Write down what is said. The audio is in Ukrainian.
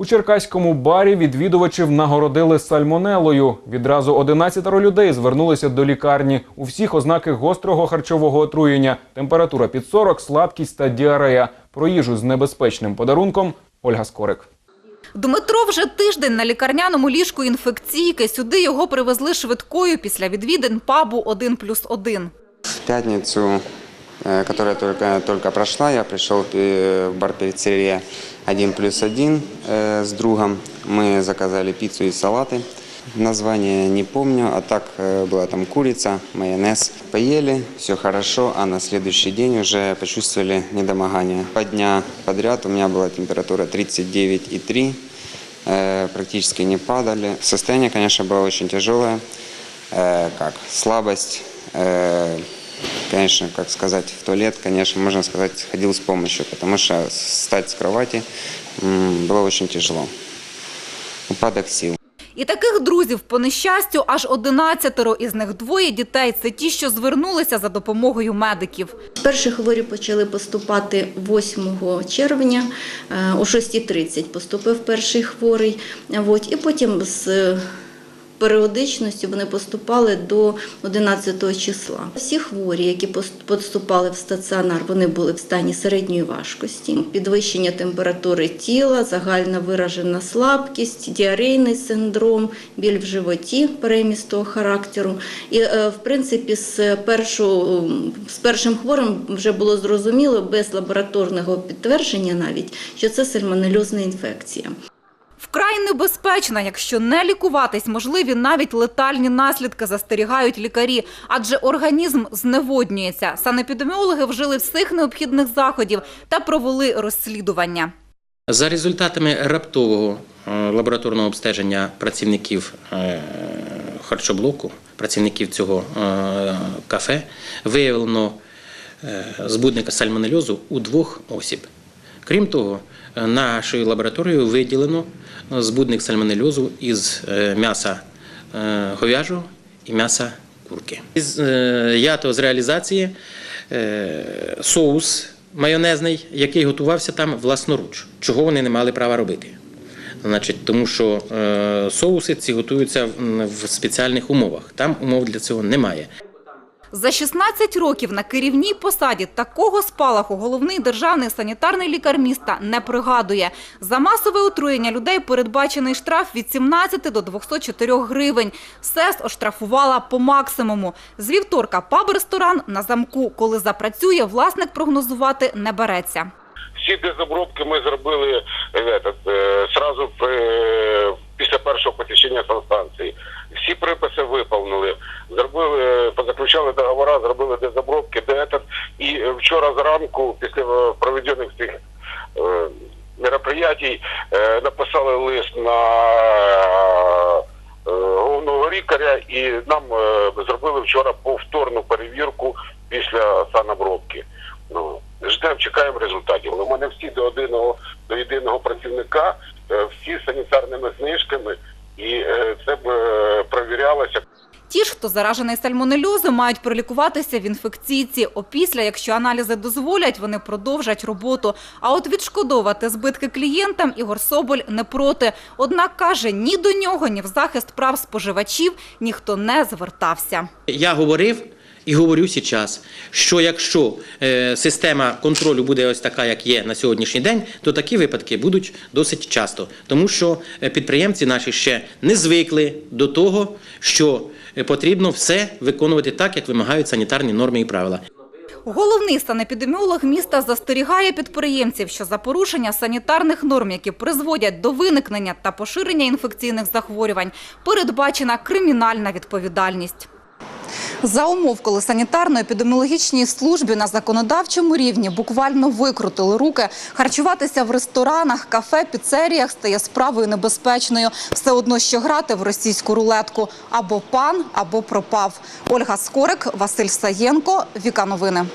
У черкаському барі відвідувачів нагородили сальмонелою. Відразу 11 людей звернулися до лікарні. У всіх ознаки гострого харчового отруєння, температура під 40, слабкість та діарея. Про їжу з небезпечним подарунком Ольга Скорик. Дмитро вже тиждень на лікарняному ліжку інфекційки. Сюди його привезли швидкою після відвідин пабу «1 плюс 1». В пятницу, э, которая только, только прошла, я пришел э, в бар пиццерия 1 плюс 1 э, с другом. Мы заказали пиццу и салаты. Название не помню, а так э, была там курица, майонез. Поели, все хорошо, а на следующий день уже почувствовали недомогание. Два дня подряд у меня была температура 39,3, э, практически не падали. Состояние, конечно, было очень тяжелое, Э, как слабость, э, конечно, как сказать, в туалет, конечно, можно сказать, ходил с помощью, потому что встать с кровати было очень тяжело. Упадок сил. І таких друзів, по нещастю, аж 11, із них двоє дітей. Це ті, що звернулися за допомогою медиків. Перші хворі почали поступати 8 червня, е, о 6.30 поступив перший хворий. От, і потім з періодичністю вони поступали до 11 числа. Всі хворі, які пос- поступали в стаціонар, вони були в стані середньої важкості, підвищення температури тіла, загальна виражена слабкість, діарейний синдром, біль в животі перемістого характеру. І, е, в принципі, з, першу, з першим хворим вже було зрозуміло без лабораторного підтвердження навіть, що це сальмонельозна інфекція. Вкрай небезпечна, якщо не лікуватись, можливі навіть летальні наслідки, застерігають лікарі, адже організм зневоднюється. Санепідеміологи вжили всіх необхідних заходів та провели розслідування. За результатами раптового е, лабораторного обстеження працівників е, харчоблоку, працівників цього е, кафе, виявлено збудника сальмонельозу у двох осіб. Крім того, е, нашою лабораторією виділено е, збудник сальмонельозу із е, м'яса говяжого і м'яса курки. Ято з реалізації соус майонезний, який готувався там власноруч. Чого вони не мали права робити? Значить, тому що соуси ці готуються в спеціальних умовах. Там умов для цього немає. За 16 років на керівній посаді такого спалаху головний державний санітарний лікар міста не пригадує. За масове отруєння людей передбачений штраф від 17 до 204 гривень. СЕС оштрафувала по максимуму. З вівторка паб-ресторан на замку. Коли запрацює, власник прогнозувати не береться. Всі дезобробки ми зробили е, е, після першого посічення санстанції. Всі приписи виповнили, зробили, е, позаключали договори, зробили дезобробки, де этот. І е, вчора зранку, після е, проведених цих мероприятий, написали лист на головного лікаря і нам зробили вчора повторну перевірку після санобробки. Ну, ждемо, чекаємо результатів. У мене всі до єдиного працівника, е, всі санітарними знижками, і е, це б е, провірялося. Ті ж, хто заражений сальмонельозом, мають пролікуватися в інфекційці. Опісля, якщо аналізи дозволять, вони продовжать роботу. А от відшкодовувати збитки клієнтам Ігор Соболь не проти. Однак каже, ні до нього, ні в захист прав споживачів ніхто не звертався. Я говорив і говорю зараз, що якщо е, система контролю буде ось така, як є на сьогоднішній день, то такі випадки будуть досить часто, тому що е, підприємці наші ще не звикли до того, що е, потрібно все виконувати так, як вимагають санітарні норми і правила. Головний санепідеміолог міста застерігає підприємців, що за порушення санітарних норм, які призводять до виникнення та поширення інфекційних захворювань, передбачена кримінальна відповідальність. За умов, коли санітарно-епідеміологічній службі на законодавчому рівні буквально викрутили руки, харчуватися в ресторанах, кафе, піцеріях стає справою небезпечною. Все одно, що грати в російську рулетку. Або пан, або пропав. Ольга Скорик, Василь Саєнко, Віка Новини.